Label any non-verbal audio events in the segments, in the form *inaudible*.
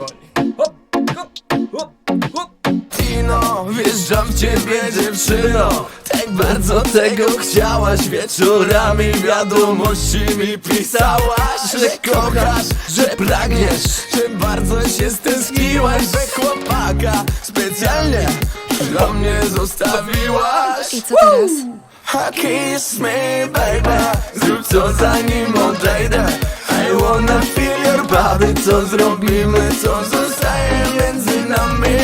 Hop, hop, hop, hop. Tino, wjeżdżam w ciebie dziewczyno. Tak bardzo tego chciałaś Wieczorami. Wiadomości mi pisałaś Że kochasz, że pragniesz. Że bardzo się stęskniłaś We chłopaka specjalnie dla mnie zostawiłaś. I co teraz? Kiss me baby. Zrób co zanim feel body Co zrobimy, co zostaje między nami?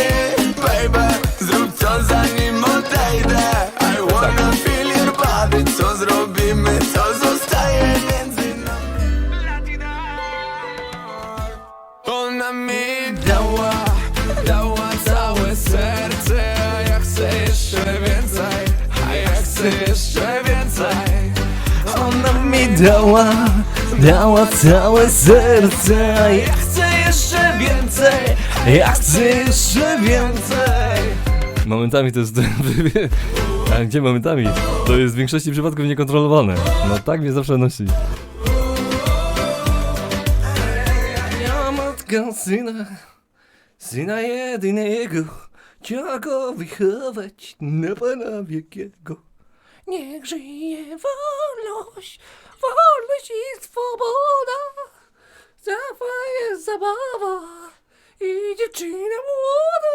Baby Zrób co zanim odejdę. I wanna feel your body. Co zrobimy, co zostaje między nami? Ona mi dała, dała całe serce. A ja chcę jeszcze więcej A ja chcę jeszcze więcej. Ona mi dała, dała całe serce ja chcę jeszcze więcej Ja chcę jeszcze więcej Momentami to jest... *laughs* A gdzie momentami? To jest w większości przypadków niekontrolowane. No tak mnie zawsze nosi. Ja matka syna, syna jedynego, chciała go wychować na pana wielkiego. Niech żyje wolność i swoboda, zafa jest zabawa i dziewczyna młoda.